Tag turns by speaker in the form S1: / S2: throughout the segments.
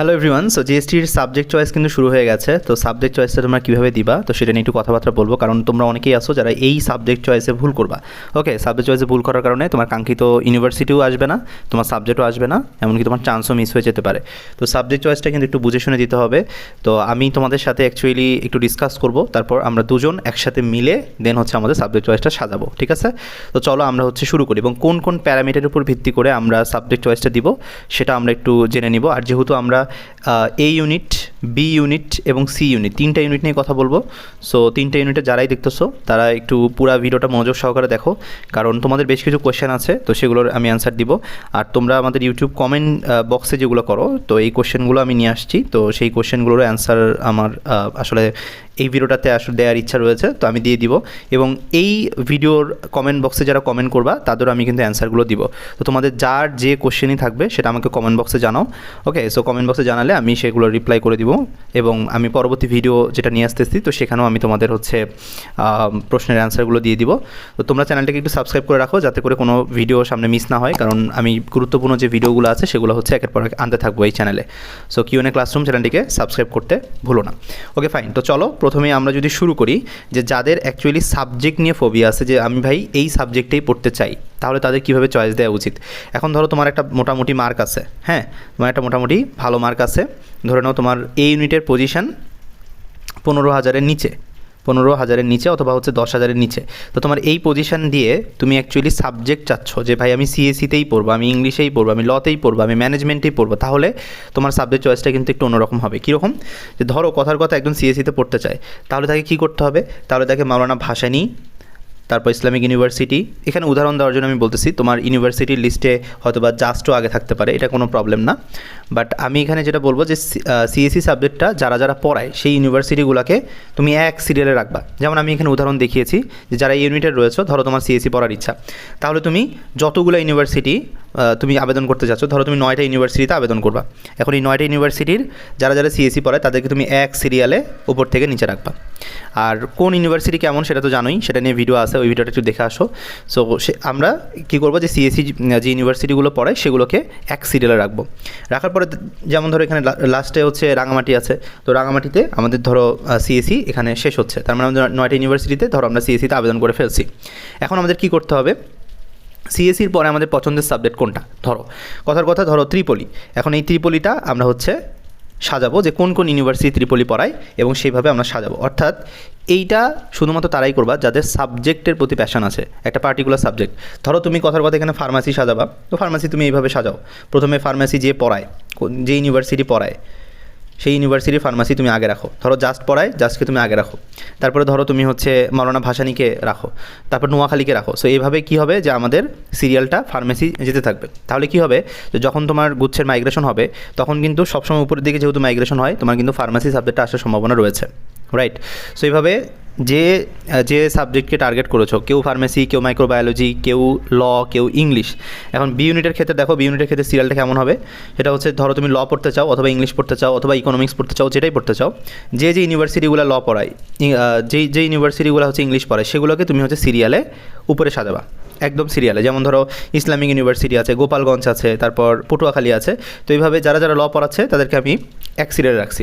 S1: hello everyone so জিএসটির subject choice কিন্তু শুরু হয়ে গেছে তো সাবজেক্ট চয়েসটা তোমরা কীভাবে দিবা তো সেটা নিয়ে একটু কথাবার্তা বলবো কারণ তোমরা অনেকেই আসো যারা এই সাবজেক্ট চয়েসে ভুল করবা ওকে সাবজেক্ট চয়েসে ভুল করার কারণে তোমার কাঙ্ক্ষিত ইউনিভার্সিটিও আসবে না তোমার সাবজেক্টও আসবে না এমনকি তোমার চান্সও মিস হয়ে যেতে পারে তো সাবজেক্ট চয়েসটা কিন্তু একটু বুঝে শুনে দিতে হবে তো আমি তোমাদের সাথে অ্যাকচুয়ালি একটু ডিসকাস করব তারপর আমরা দুজন একসাথে মিলে দেন হচ্ছে আমাদের সাবজেক্ট চয়েসটা সাজাবো ঠিক আছে তো চলো আমরা হচ্ছে শুরু করি এবং কোন কোন প্যারামিটারের উপর ভিত্তি করে আমরা সাবজেক্ট চয়েসটা দিব সেটা আমরা একটু জেনে নিব আর যেহেতু আমরা এ ইউনিট বি ইউনিট এবং সি ইউনিট তিনটা ইউনিট নিয়ে কথা বলবো সো তিনটা ইউনিটে যারাই দেখতেছো তারা একটু পুরো ভিডিওটা মনোযোগ সহকারে দেখো কারণ তোমাদের বেশ কিছু কোয়েশ্চেন আছে তো সেগুলোর আমি অ্যান্সার দিব আর তোমরা আমাদের ইউটিউব কমেন্ট বক্সে যেগুলো করো তো এই কোয়েশ্চেনগুলো আমি নিয়ে আসছি তো সেই কোয়েশ্চেনগুলোর অ্যান্সার আমার আসলে এই ভিডিওটাতে আসলে দেওয়ার ইচ্ছা রয়েছে তো আমি দিয়ে দিব এবং এই ভিডিওর কমেন্ট বক্সে যারা কমেন্ট করবা তাদেরও আমি কিন্তু অ্যান্সারগুলো দিব তো তোমাদের যার যে কোশ্চেনই থাকবে সেটা আমাকে কমেন্ট বক্সে জানাও ওকে সো কমেন্ট ইনবক্সে জানালে আমি সেগুলো রিপ্লাই করে দিব এবং আমি পরবর্তী ভিডিও যেটা নিয়ে আসতেছি তো সেখানেও আমি তোমাদের হচ্ছে প্রশ্নের অ্যান্সারগুলো দিয়ে দিব তো তোমরা চ্যানেলটাকে একটু সাবস্ক্রাইব করে রাখো যাতে করে কোনো ভিডিও সামনে মিস না হয় কারণ আমি গুরুত্বপূর্ণ যে ভিডিওগুলো আছে সেগুলো হচ্ছে একের পর এক আনতে থাকবো এই চ্যানেলে সো কিউনে ক্লাসরুম চ্যানেলটিকে সাবস্ক্রাইব করতে ভুলো না ওকে ফাইন তো চলো প্রথমে আমরা যদি শুরু করি যে যাদের অ্যাকচুয়ালি সাবজেক্ট নিয়ে ফোবিয়া আছে যে আমি ভাই এই সাবজেক্টেই পড়তে চাই তাহলে তাদের কীভাবে চয়েস দেওয়া উচিত এখন ধরো তোমার একটা মোটামুটি মার্ক আছে হ্যাঁ তোমার একটা মোটামুটি ভালো মার্ক আছে ধরে নাও তোমার এই ইউনিটের পজিশান পনেরো হাজারের নিচে পনেরো হাজারের নিচে অথবা হচ্ছে দশ হাজারের নিচে তো তোমার এই পজিশান দিয়ে তুমি অ্যাকচুয়ালি সাবজেক্ট চাচ্ছ যে ভাই আমি সিএসিতেই পড়বো আমি ইংলিশেই পড়বো আমি লতেই পড়বো আমি ম্যানেজমেন্টেই পড়বো তাহলে তোমার সাবজেক্ট চয়েসটা কিন্তু একটু অন্যরকম হবে কীরকম যে ধরো কথার কথা একজন সিএসিতে পড়তে চায় তাহলে তাকে কী করতে হবে তাহলে তাকে মাওলানা ভাসানি তারপর ইসলামিক ইউনিভার্সিটি এখানে উদাহরণ দেওয়ার জন্য আমি বলতেছি তোমার ইউনিভার্সিটির লিস্টে হয়তো বা জাস্টও আগে থাকতে পারে এটা কোনো প্রবলেম না বাট আমি এখানে যেটা বলবো যে সিএসি সাবজেক্টটা e যারা যারা পড়ায় সেই ইউনিভার্সিটিগুলোকে তুমি এক সিরিয়ালে রাখবা যেমন আমি এখানে উদাহরণ দেখিয়েছি যে যারা ইউনিটের রয়েছে ধরো তোমার সিএসি e পড়ার ইচ্ছা তাহলে তুমি যতগুলো ইউনিভার্সিটি তুমি আবেদন করতে চাচ্ছ ধরো তুমি নয়টা ইউনিভার্সিটিতে আবেদন করবা এখন এই নয়টা ইউনিভার্সিটির যারা যারা সিএসি e পড়ায় তাদেরকে তুমি এক সিরিয়ালে উপর থেকে নিচে রাখবা আর কোন ইউনিভার্সিটি কেমন সেটা তো জানোই সেটা নিয়ে ভিডিও আছে ওই ভিডিওটা একটু দেখে আসো সো সে আমরা কী করবো যে সিএসসি e, যে ইউনিভার্সিটিগুলো পড়ে সেগুলোকে এক সিরিয়ালে রাখবো রাখার পরে যেমন ধরো এখানে লাস্টে হচ্ছে রাঙামাটি আছে তো রাঙামাটিতে আমাদের ধরো সিএসসি e এখানে শেষ হচ্ছে তার মানে আমাদের নয়টা ইউনিভার্সিটিতে ধরো আমরা সিএসসিতে e আবেদন করে ফেলছি এখন আমাদের কী করতে হবে সিএসির পরে আমাদের পছন্দের সাবজেক্ট কোনটা ধরো কথার কথা ধরো ত্রিপলি এখন এই ত্রিপলিটা আমরা হচ্ছে সাজাবো যে কোন কোন ইউনিভার্সিটি ত্রিপলি পড়ায় এবং সেইভাবে আমরা সাজাবো অর্থাৎ এইটা শুধুমাত্র তারাই করবা যাদের সাবজেক্টের প্রতি প্যাশন আছে একটা পার্টিকুলার সাবজেক্ট ধরো তুমি কথার কথা এখানে ফার্মাসি সাজাবা তো ফার্মাসি তুমি এইভাবে সাজাও প্রথমে ফার্মাসি যে পড়ায় যে ইউনিভার্সিটি পড়ায় সেই ইউনিভার্সিটির ফার্মাসি তুমি আগে রাখো ধরো জাস্ট পড়ায় জাস্টকে তুমি আগে রাখো তারপরে ধরো তুমি হচ্ছে মৌলানা ভাসানিকে রাখো তারপর নোয়াখালীকে রাখো সো এইভাবে কি হবে যে আমাদের সিরিয়ালটা ফার্মেসি যেতে থাকবে তাহলে কি হবে যখন তোমার গুচ্ছের মাইগ্রেশন হবে তখন কিন্তু সবসময় উপরের দিকে যেহেতু মাইগ্রেশন হয় তোমার কিন্তু ফার্মাসি সাবজেক্টটা আসার সম্ভাবনা রয়েছে রাইট সো এইভাবে যে যে সাবজেক্টকে টার্গেট করেছো কেউ ফার্মেসি কেউ মাইক্রোবায়োলজি কেউ ল কেউ ইংলিশ এখন বি ইউনিটের ক্ষেত্রে দেখো বি ইউনিটের ক্ষেত্রে সিরিয়ালটা কেমন হবে সেটা হচ্ছে ধরো তুমি ল পড়তে চাও অথবা ইংলিশ পড়তে চাও অথবা ইকোনমিক্স পড়তে চাও যেটাই পড়তে চাও যে যে ইউনিভার্সিটিগুলো ল পড়ায় যেই যে ইউনিভার্সিটিগুলো হচ্ছে ইংলিশ পড়ায় সেগুলোকে তুমি হচ্ছে সিরিয়ালে উপরে সাজাবা একদম সিরিয়ালে যেমন ধরো ইসলামিক ইউনিভার্সিটি আছে গোপালগঞ্জ আছে তারপর পটুয়াখালী আছে তো এইভাবে যারা যারা ল পড়াচ্ছে তাদেরকে আমি এক সিরিয়ালে রাখছি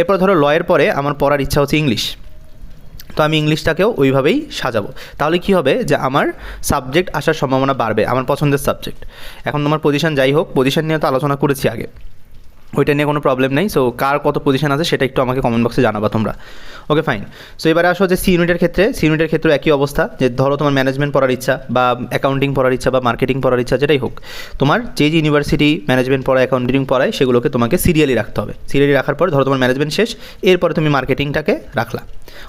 S1: এরপর ধরো লয়ের পরে আমার পড়ার ইচ্ছা হচ্ছে ইংলিশ তো আমি ইংলিশটাকেও ওইভাবেই সাজাবো তাহলে কি হবে যে আমার সাবজেক্ট আসার সম্ভাবনা বাড়বে আমার পছন্দের সাবজেক্ট এখন তোমার পজিশান যাই হোক পজিশান নিয়ে তো আলোচনা করেছি আগে ওইটা নিয়ে কোনো প্রবলেম নেই সো কার কত পজিশন আছে সেটা একটু আমাকে কমেন্ট বক্সে জানাবা তোমরা ওকে ফাইন সো এবারে আসো যে সি ইউনিটের ক্ষেত্রে সি ইউনিটের ক্ষেত্রে একই অবস্থা যে ধরো তোমার ম্যানেজমেন্ট পড়ার ইচ্ছা বা অ্যাকাউন্টিং পড়ার ইচ্ছা বা মার্কেটিং পড়ার ইচ্ছা যেটাই হোক তোমার যে যে ইউনিভার্সিটি ম্যানেজমেন্ট পড়া অ্যাকাউন্টিং পড়ায় সেগুলোকে তোমাকে সিরিয়ালি রাখতে হবে সিরিয়ালি রাখার পর ধরো তোমার ম্যানেজমেন্ট শেষ এরপরে তুমি মার্কেটিংটাকে রাখলা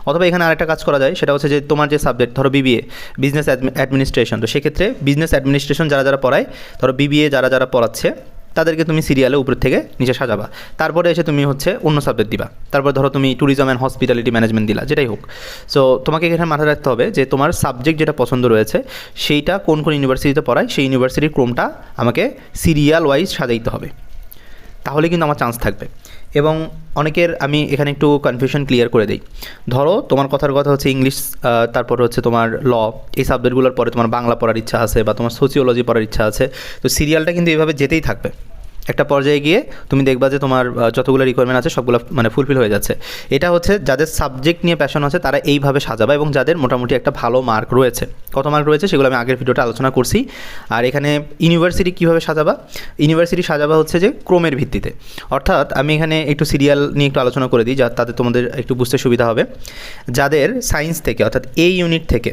S1: অথবা এখানে আরেকটা কাজ করা যায় সেটা হচ্ছে যে তোমার যে সাবজেক্ট ধরো বিবিএ বিজনেস অ্যাডমিনিস্ট্রেশন তো সেক্ষেত্রে বিজনেস অ্যাডমিনিস্ট্রেশন যারা যারা পড়ায় ধরো বিবিএ যারা যারা পড়াচ্ছে তাদেরকে তুমি সিরিয়ালে উপর থেকে নিচে সাজাবা তারপরে এসে তুমি হচ্ছে অন্য সাবজেক্ট দিবা তারপর ধরো তুমি ট্যুরিজম অ্যান্ড হসপিটালিটি ম্যানেজমেন্ট দিলা যেটাই হোক সো তোমাকে এখানে মাথায় রাখতে হবে যে তোমার সাবজেক্ট যেটা পছন্দ রয়েছে সেইটা কোন কোন ইউনিভার্সিটিতে পড়ায় সেই ইউনিভার্সিটির ক্রমটা আমাকে সিরিয়াল ওয়াইজ সাজাইতে হবে তাহলে কিন্তু আমার চান্স থাকবে এবং অনেকের আমি এখানে একটু কনফিউশন ক্লিয়ার করে দিই ধরো তোমার কথার কথা হচ্ছে ইংলিশ তারপর হচ্ছে তোমার ল এই সাবজেক্টগুলোর পরে তোমার বাংলা পড়ার ইচ্ছা আছে বা তোমার সোসিওলজি পড়ার ইচ্ছা আছে তো সিরিয়ালটা কিন্তু এভাবে যেতেই থাকবে একটা পর্যায়ে গিয়ে তুমি দেখবা যে তোমার যতগুলো রিকোয়ারমেন্ট আছে সবগুলো মানে ফুলফিল হয়ে যাচ্ছে এটা হচ্ছে যাদের সাবজেক্ট নিয়ে প্যাশন আছে তারা এইভাবে সাজাবা এবং যাদের মোটামুটি একটা ভালো মার্ক রয়েছে কত মার্ক রয়েছে সেগুলো আমি আগের ভিডিওটা আলোচনা করছি আর এখানে ইউনিভার্সিটি কীভাবে সাজাবা ইউনিভার্সিটি সাজাবা হচ্ছে যে ক্রমের ভিত্তিতে অর্থাৎ আমি এখানে একটু সিরিয়াল নিয়ে একটু আলোচনা করে দিই যা তাতে তোমাদের একটু বুঝতে সুবিধা হবে যাদের সায়েন্স থেকে অর্থাৎ এই ইউনিট থেকে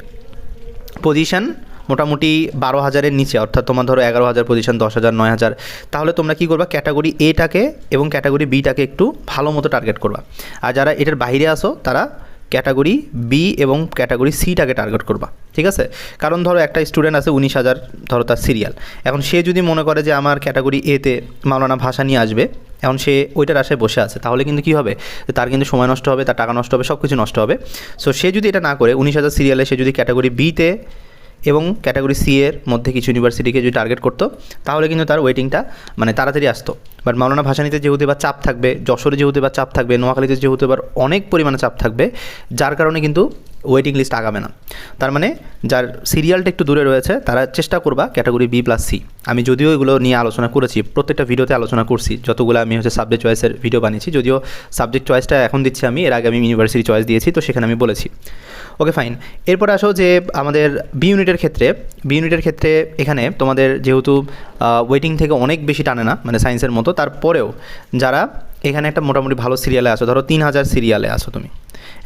S1: পজিশন মোটামুটি বারো হাজারের নিচে অর্থাৎ তোমার ধরো এগারো হাজার পজিশন দশ হাজার নয় হাজার তাহলে তোমরা কী করবা ক্যাটাগরি এটাকে এবং ক্যাটাগরি বিটাকে একটু ভালো মতো টার্গেট করবা আর যারা এটার বাইরে আসো তারা ক্যাটাগরি বি এবং ক্যাটাগরি সিটাকে টার্গেট করবা ঠিক আছে কারণ ধরো একটা স্টুডেন্ট আছে উনিশ হাজার ধরো তার সিরিয়াল এখন সে যদি মনে করে যে আমার ক্যাটাগরি এতে মাওলানা ভাষা নিয়ে আসবে এখন সে ওইটার আশায় বসে আছে তাহলে কিন্তু কী হবে তার কিন্তু সময় নষ্ট হবে তার টাকা নষ্ট হবে সব কিছু নষ্ট হবে সো সে যদি এটা না করে উনিশ হাজার সিরিয়ালে সে যদি ক্যাটাগরি বিতে এবং ক্যাটাগরি সি এর মধ্যে কিছু ইউনিভার্সিটিকে যদি টার্গেট করতো তাহলে কিন্তু তার ওয়েটিংটা মানে তাড়াতাড়ি আসতো বাট মাওলানা ভাসানিতে যেহেতু এবার চাপ থাকবে যশোরে যেহেতু এবার চাপ থাকবে নোয়াখালীতে যেহেতু এবার অনেক পরিমাণে চাপ থাকবে যার কারণে কিন্তু ওয়েটিং লিস্ট আগাবে না তার মানে যার সিরিয়ালটা একটু দূরে রয়েছে তারা চেষ্টা করবা ক্যাটাগরি বি প্লাস সি আমি যদিও এগুলো নিয়ে আলোচনা করেছি প্রত্যেকটা ভিডিওতে আলোচনা করছি যতগুলো আমি হচ্ছে সাবজেক্ট চয়েসের ভিডিও বানিয়েছি যদিও সাবজেক্ট চয়েসটা এখন দিচ্ছি আমি এর আগে আমি ইউনিভার্সিটি চয়েস দিয়েছি তো সেখানে আমি বলেছি ওকে ফাইন এরপরে আসো যে আমাদের বি ইউনিটের ক্ষেত্রে বি ইউনিটের ক্ষেত্রে এখানে তোমাদের যেহেতু ওয়েটিং থেকে অনেক বেশি টানে না মানে সায়েন্সের মতো তারপরেও যারা এখানে একটা মোটামুটি ভালো সিরিয়ালে আসো ধরো তিন হাজার সিরিয়ালে আসো তুমি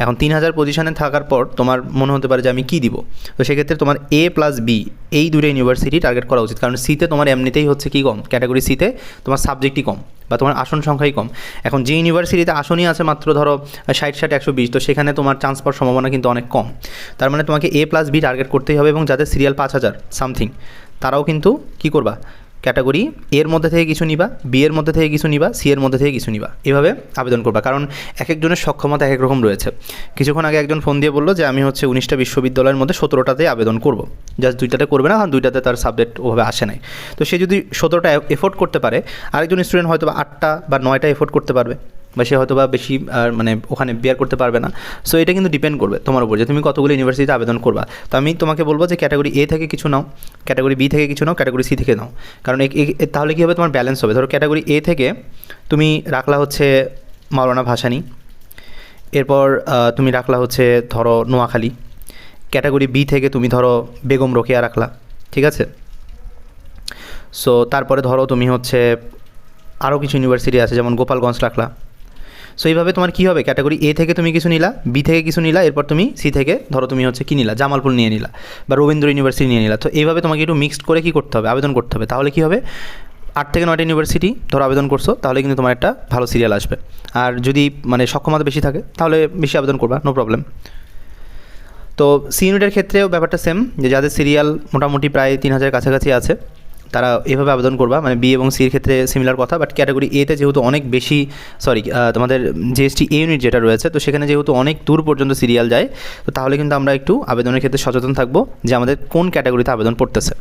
S1: এখন তিন হাজার পজিশানে থাকার পর তোমার মনে হতে পারে যে আমি কী দিব তো সেক্ষেত্রে তোমার এ প্লাস বি এই দুটো ইউনিভার্সিটি টার্গেট করা উচিত কারণ সিতে তোমার এমনিতেই হচ্ছে কি কম ক্যাটাগরি সিতে তোমার সাবজেক্টই কম বা তোমার আসন সংখ্যাই কম এখন যে ইউনিভার্সিটিতে আসনই আছে মাত্র ধরো ষাট ষাট একশো বিশ তো সেখানে তোমার চান্স পাওয়ার সম্ভাবনা কিন্তু অনেক কম তার মানে তোমাকে এ প্লাস বি টার্গেট করতেই হবে এবং যাদের সিরিয়াল পাঁচ হাজার সামথিং তারাও কিন্তু কী করবা ক্যাটাগরি এর মধ্যে থেকে কিছু নিবা বি এর মধ্যে থেকে কিছু নিবা সি এর মধ্যে থেকে কিছু নিবা এভাবে আবেদন করবা কারণ এক একজনের সক্ষমতা এক এক রকম রয়েছে কিছুক্ষণ আগে একজন ফোন দিয়ে বললো যে আমি হচ্ছে উনিশটা বিশ্ববিদ্যালয়ের মধ্যে সতেরোটাতে আবেদন করব জাস্ট দুইটাতে করবে না কারণ দুইটাতে তার সাবজেক্ট ওভাবে আসে নাই তো সে যদি সতেরোটা এফোর্ড করতে পারে আরেকজন স্টুডেন্ট হয়তো বা আটটা বা নয়টা এফোর্ড করতে পারবে বা সে হয়তো বা বেশি আর মানে ওখানে বিয়ার করতে পারবে না সো এটা কিন্তু ডিপেন্ড করবে তোমার উপর যে তুমি কতগুলো ইউনিভার্সিটিতে আবেদন করবা তো আমি তোমাকে বলবো যে ক্যাটাগরি এ থেকে কিছু নাও ক্যাটাগরি বি থেকে কিছু নাও ক্যাটাগরি সি থেকে নাও কারণ তাহলে কী হবে তোমার ব্যালেন্স হবে ধরো ক্যাটাগরি এ থেকে তুমি রাখলা হচ্ছে মাওলানা ভাসানি এরপর তুমি রাখলা হচ্ছে ধরো নোয়াখালী ক্যাটাগরি বি থেকে তুমি ধরো বেগম রোকেয়া রাখলা ঠিক আছে সো তারপরে ধরো তুমি হচ্ছে আরও কিছু ইউনিভার্সিটি আছে যেমন গোপালগঞ্জ রাখলা সো এইভাবে তোমার কী হবে ক্যাটাগরি এ থেকে তুমি কিছু নিলা বি থেকে কিছু নিলা এরপর তুমি সি থেকে ধরো তুমি হচ্ছে কী নিলা জামালপুর নিয়ে নিলা বা রবীন্দ্র ইউনিভার্সিটি নিয়ে নিলা তো এইভাবে তোমাকে একটু মিক্সড করে কী করতে হবে আবেদন করতে হবে তাহলে কী হবে আট থেকে নয়টা ইউনিভার্সিটি ধরো আবেদন করছো তাহলে কিন্তু তোমার একটা ভালো সিরিয়াল আসবে আর যদি মানে সক্ষমতা বেশি থাকে তাহলে বেশি আবেদন করবা নো প্রবলেম তো সি ইউনিটের ক্ষেত্রেও ব্যাপারটা সেম যে যাদের সিরিয়াল মোটামুটি প্রায় তিন হাজার কাছাকাছি আছে তারা এভাবে আবেদন করবা মানে বি এবং সির ক্ষেত্রে সিমিলার কথা বাট ক্যাটাগরি এতে যেহেতু অনেক বেশি সরি তোমাদের জিএসটি এ ইউনিট যেটা রয়েছে তো সেখানে যেহেতু অনেক দূর পর্যন্ত সিরিয়াল যায় তো তাহলে কিন্তু আমরা একটু আবেদনের ক্ষেত্রে সচেতন থাকবো যে আমাদের কোন ক্যাটাগরিতে আবেদন পড়তেছে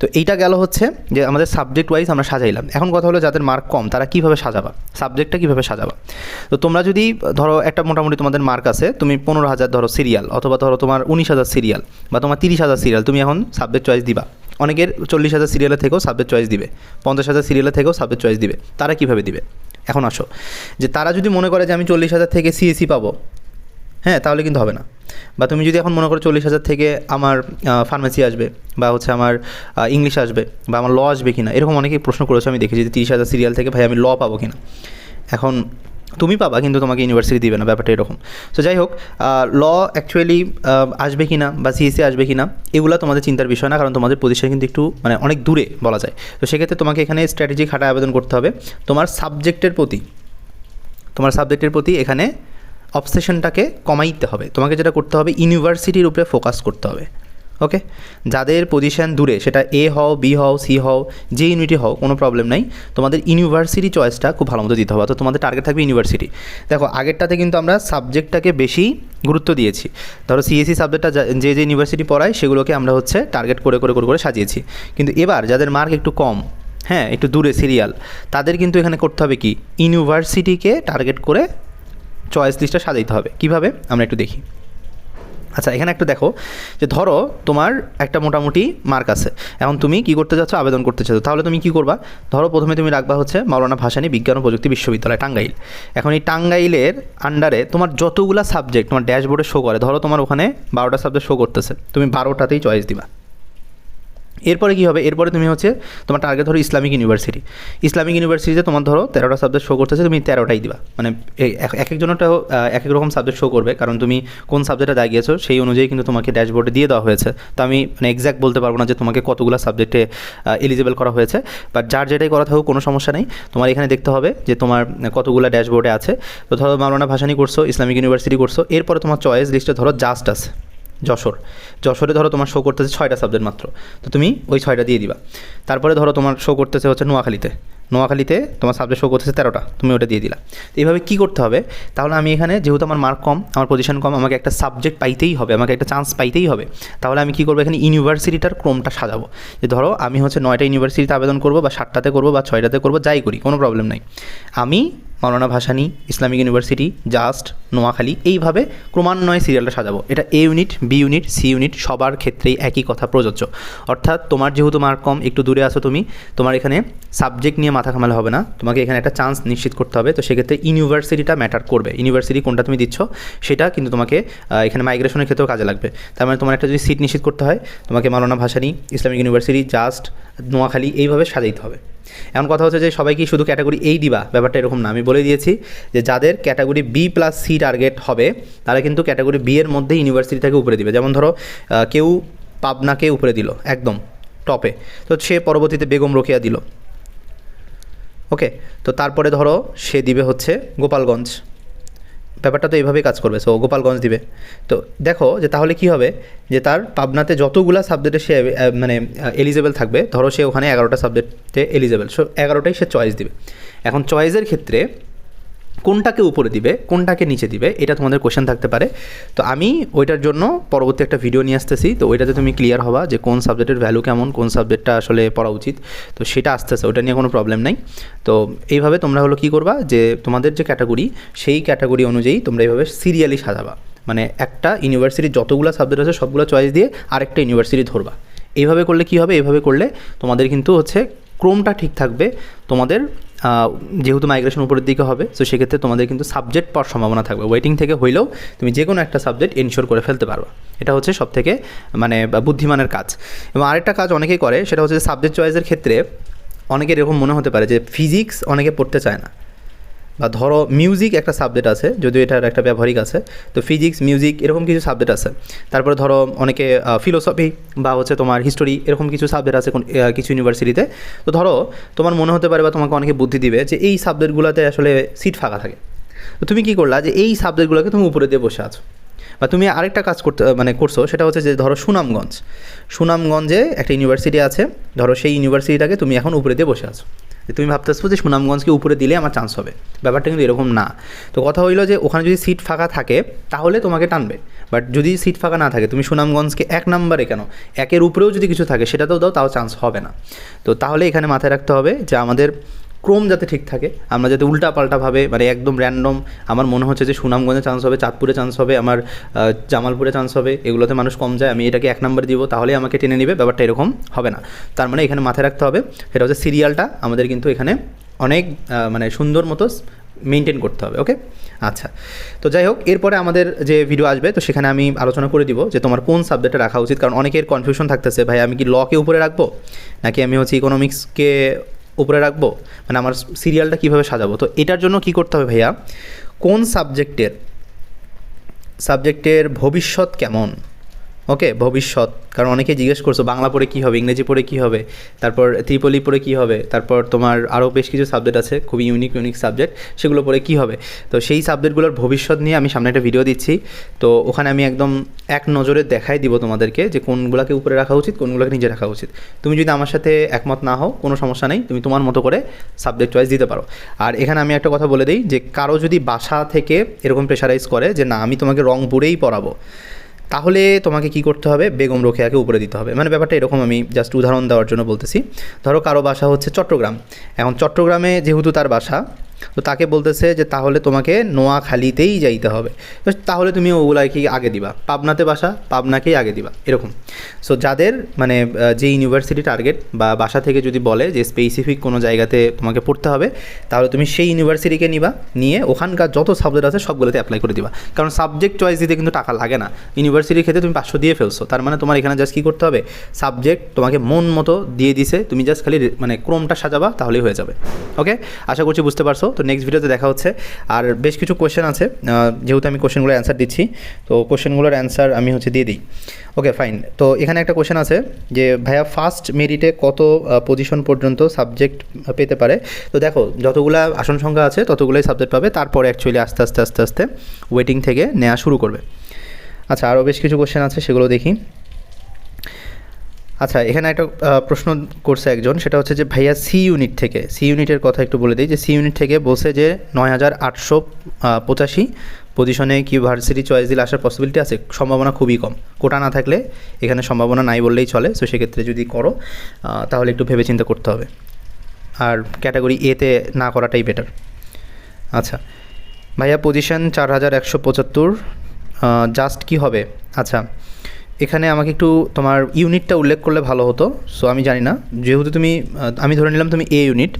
S1: তো এইটা গেল হচ্ছে যে আমাদের সাবজেক্ট ওয়াইজ আমরা সাজাইলাম এখন কথা হলো যাদের মার্ক কম তারা কীভাবে সাজাবা সাবজেক্টটা কীভাবে সাজাবা তো তোমরা যদি ধরো একটা মোটামুটি তোমাদের মার্ক আছে তুমি পনেরো হাজার ধরো সিরিয়াল অথবা ধরো তোমার উনিশ হাজার সিরিয়াল বা তোমার তিরিশ হাজার সিরিয়াল তুমি এখন সাবজেক্ট চয়েস দিবা অনেকের চল্লিশ হাজার সিরিয়ালের থেকেও থেকেও সাবজেক্ট চয়েস দিবে পঞ্চাশ হাজার সিরিয়ালের থেকেও সাবজেক্ট চয়েস দিবে তারা কিভাবে দিবে এখন আসো যে তারা যদি মনে করে যে আমি চল্লিশ হাজার থেকে সিএসি e পাবো হ্যাঁ তাহলে কিন্তু হবে না বা তুমি যদি এখন মনে করো চল্লিশ হাজার থেকে আমার ফার্মেসি আসবে বা হচ্ছে আমার ইংলিশ আসবে বা আমার ল আসবে কিনা এরকম অনেকেই প্রশ্ন করেছে আমি দেখেছি যে তিরিশ হাজার সিরিয়াল থেকে ভাই আমি ল পাবো কিনা এখন তুমি পাবা কিন্তু তোমাকে ইউনিভার্সিটি দিবে না ব্যাপারটা এরকম সো যাই হোক ল অ্যাকচুয়ালি আসবে কি না বা সিএসসি e আসবে কি না এগুলো তোমাদের চিন্তার বিষয় না কারণ তোমাদের পজিশন কিন্তু একটু মানে অনেক দূরে বলা যায় তো সেক্ষেত্রে তোমাকে এখানে স্ট্র্যাটেজি খাটায় আবেদন করতে হবে তোমার সাবজেক্টের প্রতি তোমার সাবজেক্টের প্রতি এখানে অবসেশনটাকে কমাইতে হবে তোমাকে যেটা করতে হবে ইউনিভার্সিটির উপরে ফোকাস করতে হবে ওকে যাদের পজিশান দূরে সেটা এ হও বি হও সি হও যে ইউনিটি হও কোনো প্রবলেম নাই তোমাদের ইউনিভার্সিটি চয়েসটা খুব ভালো মতো দিতে হবে তো তোমাদের টার্গেট থাকবে ইউনিভার্সিটি দেখো আগেরটাতে কিন্তু আমরা সাবজেক্টটাকে বেশি গুরুত্ব দিয়েছি ধরো সিএসসি সাবজেক্টটা যে যে ইউনিভার্সিটি পড়ায় সেগুলোকে আমরা হচ্ছে টার্গেট করে করে করে করে সাজিয়েছি কিন্তু এবার যাদের মার্ক একটু কম হ্যাঁ একটু দূরে সিরিয়াল তাদের কিন্তু এখানে করতে হবে কি ইউনিভার্সিটিকে টার্গেট করে চয়েস লিস্টটা সাজাইতে হবে কিভাবে আমরা একটু দেখি আচ্ছা এখানে একটা দেখো যে ধরো তোমার একটা মোটামুটি মার্ক আছে এখন তুমি কি করতে যাচ্ছ আবেদন করতে চাচ্ছ তাহলে তুমি কি করবা ধরো প্রথমে তুমি রাখবা হচ্ছে মাওলানা ভাসানী বিজ্ঞান ও প্রযুক্তি বিশ্ববিদ্যালয় টাঙ্গাইল এখন এই টাঙ্গাইলের আন্ডারে তোমার যতগুলো সাবজেক্ট তোমার ড্যাশবোর্ডে শো করে ধরো তোমার ওখানে বারোটা সাবজেক্ট শো করতেছে তুমি বারোটাতেই চয়েস দিবা এরপরে কী হবে এরপরে তুমি হচ্ছে তোমার টার্গেট ধরো ইসলামিক ইউনিভার্সিটি ইসলামিক ইউনিভার্সিটিতে তোমার ধরো তেরোটা সাবজেক্ট শো করতেছে তুমি তেরোটাই দিবা মানে এক একজনেরটাও এক এক রকম সাবজেক্ট শো করবে কারণ তুমি কোন সাবজেক্টে গিয়েছো সেই অনুযায়ী কিন্তু তোমাকে ড্যাশবোর্ডে দিয়ে দেওয়া হয়েছে তো আমি মানে এক্স্যাক্ট বলতে পারবো না যে তোমাকে কতগুলো সাবজেক্টে এলিজেবল করা হয়েছে বাট যার যেটাই করা থাকুক কোনো সমস্যা নেই তোমার এখানে দেখতে হবে যে তোমার কতগুলো ড্যাশবোর্ডে আছে তো ধরো মাওলানা ভাসানি করছো ইসলামিক ইউনিভার্সিটি করছো এরপরে তোমার চয়েস লিস্টে ধরো জাস্ট আছে যশোর যশোরে ধরো তোমার শো করতেছে ছয়টা সাবজেক্ট মাত্র তো তুমি ওই ছয়টা দিয়ে দিবা তারপরে ধরো তোমার শো করতেছে হচ্ছে নোয়াখালীতে নোয়াখালীতে তোমার সাবজেক্ট শো করতেছে তেরোটা তুমি ওটা দিয়ে দিলা এইভাবে কী করতে হবে তাহলে আমি এখানে যেহেতু আমার মার্ক কম আমার পজিশন কম আমাকে একটা সাবজেক্ট পাইতেই হবে আমাকে একটা চান্স পাইতেই হবে তাহলে আমি কী করবো এখানে ইউনিভার্সিটিটার ক্রমটা সাজাবো যে ধরো আমি হচ্ছে নয়টা ইউনিভার্সিটিতে আবেদন করবো বা সাতটাতে করবো বা ছয়টাতে করবো যাই করি কোনো প্রবলেম নাই আমি Maulana Bhasani Islamic University JUST Noakhali এইভাবে ক্রমান্বয়ে সিরিয়ালটা সাজাবো এটা A unit B unit C unit সবার ক্ষেত্রেই একই কথা প্রযোজ্য অর্থাৎ তোমার যেহেতু মার্ক কম একটু দূরে আসো তুমি তোমার এখানে সাবজেক্ট নিয়ে মাথা ঘামালে হবে না তোমাকে এখানে একটা চান্স নিশ্চিত করতে হবে তো সেক্ষেত্রে ইউনিভার্সিটিটা ম্যাটার করবে ইউনিভার্সিটি কোনটা তুমি দিচ্ছ সেটা কিন্তু তোমাকে এখানে মাইগ্রেশনের ক্ষেত্রেও কাজে লাগবে তার মানে তোমার একটা যদি সিট নিশ্চিত করতে হয় তোমাকে Maulana Bhasani Islamic University JUST Noakhali এইভাবে সাজাইতে হবে এমন কথা হচ্ছে যে সবাইকে শুধু ক্যাটাগরি এই দিবা ব্যাপারটা এরকম না আমি বলে দিয়েছি যে যাদের category B plus C target হবে তারা কিন্তু ক্যাটাগরি বি এর মধ্যে ইউনিভার্সিটিটাকে উপরে দিবে যেমন ধরো কেউ পাবনাকে উপরে দিল একদম টপে তো সে পরবর্তীতে বেগম রোকেয়া দিল ওকে তো তারপরে ধরো সে দিবে হচ্ছে গোপালগঞ্জ ব্যাপারটা তো এইভাবেই কাজ করবে সো গোপালগঞ্জ দিবে তো দেখো যে তাহলে কি হবে যে তার পাবনাতে যতগুলা সাবজেক্টে সে মানে এলিজেবল থাকবে ধরো সে ওখানে এগারোটা সাবজেক্টে এলিজেবল সো এগারোটাই সে চয়েস দিবে এখন চয়েসের ক্ষেত্রে কোনটাকে উপরে দিবে কোনটাকে নিচে দিবে এটা তোমাদের কোয়েশ্চেন থাকতে পারে তো আমি ওইটার জন্য পরবর্তী একটা ভিডিও নিয়ে আসতেছি তো ওইটাতে তুমি ক্লিয়ার হবা যে কোন সাবজেক্টের ভ্যালু কেমন কোন সাবজেক্টটা আসলে পড়া উচিত তো সেটা আসতেছে ওটা নিয়ে কোনো প্রবলেম নাই তো এইভাবে তোমরা হলো কী করবা যে তোমাদের যে ক্যাটাগরি সেই ক্যাটাগরি অনুযায়ী তোমরা এইভাবে সিরিয়ালি সাজাবা মানে একটা ইউনিভার্সিটির যতগুলো সাবজেক্ট আছে সবগুলো চয়েস দিয়ে আরেকটা ইউনিভার্সিটি ধরবা এইভাবে করলে কি হবে এইভাবে করলে তোমাদের কিন্তু হচ্ছে ক্রমটা ঠিক থাকবে তোমাদের যেহেতু মাইগ্রেশন উপরের দিকে হবে তো সেক্ষেত্রে তোমাদের কিন্তু সাবজেক্ট পাওয়ার সম্ভাবনা থাকবে ওয়েটিং থেকে হইলেও তুমি যে কোনো একটা সাবজেক্ট এনশোর করে ফেলতে পারবে এটা হচ্ছে সব থেকে মানে বুদ্ধিমানের কাজ এবং আরেকটা কাজ অনেকেই করে সেটা হচ্ছে সাবজেক্ট চয়েসের ক্ষেত্রে অনেকের এরকম মনে হতে পারে যে ফিজিক্স অনেকে পড়তে চায় না বা ধরো মিউজিক একটা সাবজেক্ট আছে যদিও এটার একটা ব্যবহারিক আছে তো ফিজিক্স মিউজিক এরকম কিছু সাবজেক্ট আছে তারপরে ধরো অনেকে ফিলোসফি বা হচ্ছে তোমার হিস্টোরি এরকম কিছু সাবজেক্ট আছে কিছু ইউনিভার্সিটিতে তো ধরো তোমার মনে হতে পারে বা তোমাকে অনেকে বুদ্ধি দিবে যে এই সাবজেক্টগুলোতে আসলে সিট ফাঁকা থাকে তো তুমি কী করলা যে এই সাবজেক্টগুলোকে তুমি উপরে দিয়ে বসে আছো বা তুমি আরেকটা কাজ করতে মানে করছো সেটা হচ্ছে যে ধরো সুনামগঞ্জ সুনামগঞ্জে একটা ইউনিভার্সিটি আছে ধরো সেই ইউনিভার্সিটিটাকে তুমি এখন উপরে দিয়ে বসে আছো তুমি ভাবতেছো যে সুনামগঞ্জকে উপরে দিলে আমার চান্স হবে ব্যাপারটা কিন্তু এরকম না তো কথা হইলো যে ওখানে যদি সিট ফাঁকা থাকে তাহলে তোমাকে টানবে বাট যদি সিট ফাঁকা না থাকে তুমি সুনামগঞ্জকে এক নম্বরে কেন একের উপরেও যদি কিছু থাকে সেটাতেও দাও তাও চান্স হবে না তো তাহলে এখানে মাথায় রাখতে হবে যে আমাদের ক্রম যাতে ঠিক থাকে আমরা যাতে উল্টাপাল্টাভাবে মানে একদম র্যান্ডম আমার মনে হচ্ছে যে সুনামগঞ্জে চান্স হবে চাঁদপুরে চান্স হবে আমার জামালপুরে চান্স হবে এগুলোতে মানুষ কম যায় আমি এটাকে এক নম্বর দিব তাহলে আমাকে টেনে নেবে ব্যাপারটা এরকম হবে না তার মানে এখানে মাথায় রাখতে হবে সেটা হচ্ছে সিরিয়ালটা আমাদের কিন্তু এখানে অনেক মানে সুন্দর মতো মেনটেন করতে হবে ওকে আচ্ছা তো যাই হোক এরপরে আমাদের যে ভিডিও আসবে তো সেখানে আমি আলোচনা করে দিব যে তোমার কোন সাবজেক্টে রাখা উচিত কারণ অনেকের কনফিউশন থাকতেছে ভাই আমি কি লকে উপরে রাখবো নাকি আমি হচ্ছে ইকোনমিক্সকে উপরে রাখবো মানে আমার সিরিয়ালটা কীভাবে সাজাবো তো এটার জন্য কি করতে হবে ভাইয়া কোন সাবজেক্টের সাবজেক্টের ভবিষ্যৎ কেমন ওকে ভবিষ্যৎ কারণ অনেকে জিজ্ঞেস করছো বাংলা পড়ে কী হবে ইংরেজি পড়ে কী হবে তারপর ত্রিপলি পড়ে কী হবে তারপর তোমার আরও বেশ কিছু সাবজেক্ট আছে খুবই ইউনিক ইউনিক সাবজেক্ট সেগুলো পড়ে কী হবে তো সেই সাবজেক্টগুলোর ভবিষ্যৎ নিয়ে আমি সামনে একটা ভিডিও দিচ্ছি তো ওখানে আমি একদম এক নজরে দেখাই দিব তোমাদেরকে যে কোনগুলোকে উপরে রাখা উচিত কোনগুলোকে নিজে রাখা উচিত তুমি যদি আমার সাথে একমত না হও কোনো সমস্যা নেই তুমি তোমার মতো করে সাবজেক্ট চয়েস দিতে পারো আর এখানে আমি একটা কথা বলে দিই যে কারো যদি বাসা থেকে এরকম প্রেশারাইজ করে যে না আমি তোমাকে পড়েই পড়াবো তাহলে তোমাকে কি করতে হবে বেগম রোকেয়াকে উপরে দিতে হবে মানে ব্যাপারটা এরকম আমি জাস্ট উদাহরণ দেওয়ার জন্য বলতেছি ধরো কারো বাসা হচ্ছে চট্টগ্রাম এখন চট্টগ্রামে যেহেতু তার বাসা তো তাকে বলতেছে যে তাহলে তোমাকে নোয়াখালীতেই যাইতে হবে তাহলে তুমি ওগুলাকেই আগে দিবা পাবনাতে বাসা পাবনাকেই আগে দিবা এরকম সো যাদের মানে যে ইউনিভার্সিটি টার্গেট বা বাসা থেকে যদি বলে যে স্পেসিফিক কোনো জায়গাতে তোমাকে পড়তে হবে তাহলে তুমি সেই ইউনিভার্সিটিকে নিবা নিয়ে ওখানকার যত সাবজেক্ট আছে সবগুলোতে অ্যাপ্লাই করে দিবা কারণ সাবজেক্ট চয়েস দিতে কিন্তু টাকা লাগে না ইউনিভার্সিটির ক্ষেত্রে তুমি পাঁচশো দিয়ে ফেলছো তার মানে তোমার এখানে জাস্ট কী করতে হবে সাবজেক্ট তোমাকে মন মতো দিয়ে দিছে তুমি জাস্ট খালি মানে ক্রমটা সাজাবা তাহলেই হয়ে যাবে ওকে আশা করছি বুঝতে পারছো তো নেক্সট ভিডিওতে দেখা হচ্ছে আর বেশ কিছু কোয়েশ্চেন আছে যেহেতু আমি কোয়েশ্চেনগুলোর অ্যান্সার দিচ্ছি তো কোয়েশ্চেনগুলোর অ্যান্সার আমি হচ্ছে দিয়ে দিই ওকে ফাইন তো এখানে একটা কোয়েশ্চেন আছে যে ভাইয়া ফার্স্ট মেরিটে কত পজিশন পর্যন্ত সাবজেক্ট পেতে পারে তো দেখো যতগুলা আসন সংখ্যা আছে ততগুলোই সাবজেক্ট পাবে তারপরে অ্যাকচুয়ালি আস্তে আস্তে আস্তে আস্তে ওয়েটিং থেকে নেওয়া শুরু করবে আচ্ছা আরও বেশ কিছু কোয়েশ্চেন আছে সেগুলো দেখি আচ্ছা এখানে একটা প্রশ্ন করছে একজন সেটা হচ্ছে যে ভাইয়া সি ইউনিট থেকে সি ইউনিটের কথা একটু বলে দিই যে সি ইউনিট থেকে বসে যে নয় হাজার আটশো পঁচাশি পজিশনে কি ভার্সিটি চয়েস দিলে আসার পসিবিলিটি আছে সম্ভাবনা খুবই কম কোটা না থাকলে এখানে সম্ভাবনা নাই বললেই চলে সো সেক্ষেত্রে যদি করো তাহলে একটু ভেবে চিন্তা করতে হবে আর ক্যাটাগরি এতে না করাটাই বেটার আচ্ছা ভাইয়া পজিশন চার হাজার একশো পঁচাত্তর জাস্ট কী হবে আচ্ছা এখানে আমাকে একটু তোমার ইউনিটটা উল্লেখ করলে ভালো হতো সো আমি জানি না যেহেতু তুমি আমি ধরে নিলাম তুমি এ ইউনিট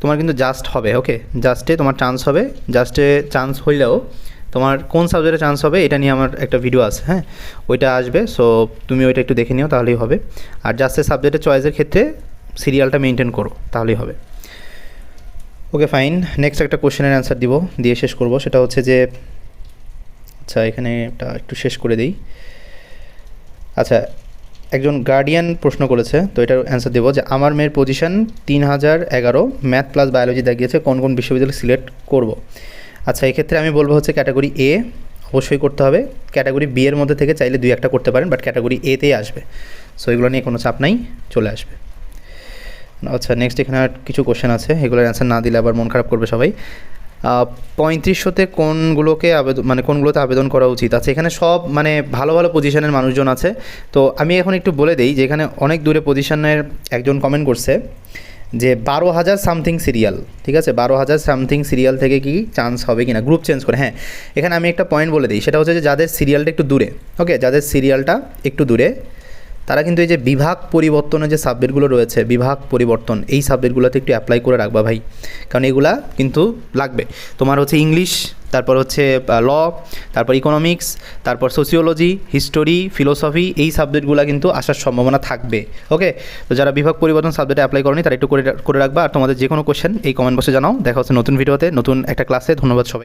S1: তোমার কিন্তু জাস্ট হবে ওকে জাস্টে তোমার চান্স হবে জাস্টে চান্স হইলেও তোমার কোন সাবজেক্টে চান্স হবে এটা নিয়ে আমার একটা ভিডিও আছে হ্যাঁ ওইটা আসবে সো তুমি ওইটা একটু দেখে নিও তাহলেই হবে আর জাস্টের সাবজেক্টের চয়েসের ক্ষেত্রে সিরিয়ালটা মেনটেন করো তাহলেই হবে ওকে ফাইন নেক্সট একটা কোশ্চেনের অ্যান্সার দিব দিয়ে শেষ করব সেটা হচ্ছে যে আচ্ছা এখানে একটু শেষ করে দিই আচ্ছা একজন গার্ডিয়ান প্রশ্ন করেছে তো এটার অ্যান্সার দেবো যে আমার মেয়ের পজিশন তিন হাজার এগারো ম্যাথ প্লাস বায়োলজি দেখিয়েছে কোন কোন বিশ্ববিদ্যালয় সিলেক্ট করব আচ্ছা এক্ষেত্রে আমি বলবো হচ্ছে ক্যাটাগরি এ অবশ্যই করতে হবে ক্যাটাগরি বি এর মধ্যে থেকে চাইলে দুই একটা করতে পারেন বাট ক্যাটাগরি এতেই আসবে সো এগুলো নিয়ে কোনো চাপ নাই চলে আসবে আচ্ছা নেক্সট এখানে আর কিছু কোশ্চেন আছে এগুলোর অ্যান্সার না দিলে আবার মন খারাপ করবে সবাই পঁয়ত্রিশশোতে কোনগুলোকে আবেদন মানে কোনগুলোতে আবেদন করা উচিত আছে আচ্ছা, এখানে সব মানে ভালো ভালো পজিশনের মানুষজন আছে তো আমি এখন একটু বলে দিই যে এখানে অনেক দূরে পজিশনের একজন কমেন্ট করছে যে বারো হাজার সামথিং সিরিয়াল ঠিক আছে বারো হাজার সামথিং সিরিয়াল থেকে কি চান্স হবে কি না গ্রুপ চেঞ্জ করে হ্যাঁ এখানে আমি একটা পয়েন্ট বলে দিই সেটা হচ্ছে যে যাদের সিরিয়ালটা একটু দূরে ওকে যাদের সিরিয়ালটা একটু দূরে তারা কিন্তু এই যে বিভাগ পরিবর্তনের যে সাবজেক্টগুলো রয়েছে বিভাগ পরিবর্তন এই সাবজেক্টগুলোতে একটু অ্যাপ্লাই করে রাখবা ভাই কারণ এগুলা কিন্তু লাগবে তোমার হচ্ছে ইংলিশ তারপর হচ্ছে ল তারপর ইকোনমিক্স তারপর সোসিওলজি হিস্টোরি ফিলোসফি এই সাবজেক্টগুলো কিন্তু আসার সম্ভাবনা থাকবে ওকে তো যারা বিভাগ পরিবর্তন সাবজেক্টে অ্যাপ্লাই করেনি তারা একটু করে করে রাখবা আর তোমাদের যে কোনো কোয়েশ্চেন এই কমেন্ট বক্সে জানাও দেখা হচ্ছে নতুন ভিডিওতে নতুন একটা ক্লাসে ধন্যবাদ সবাই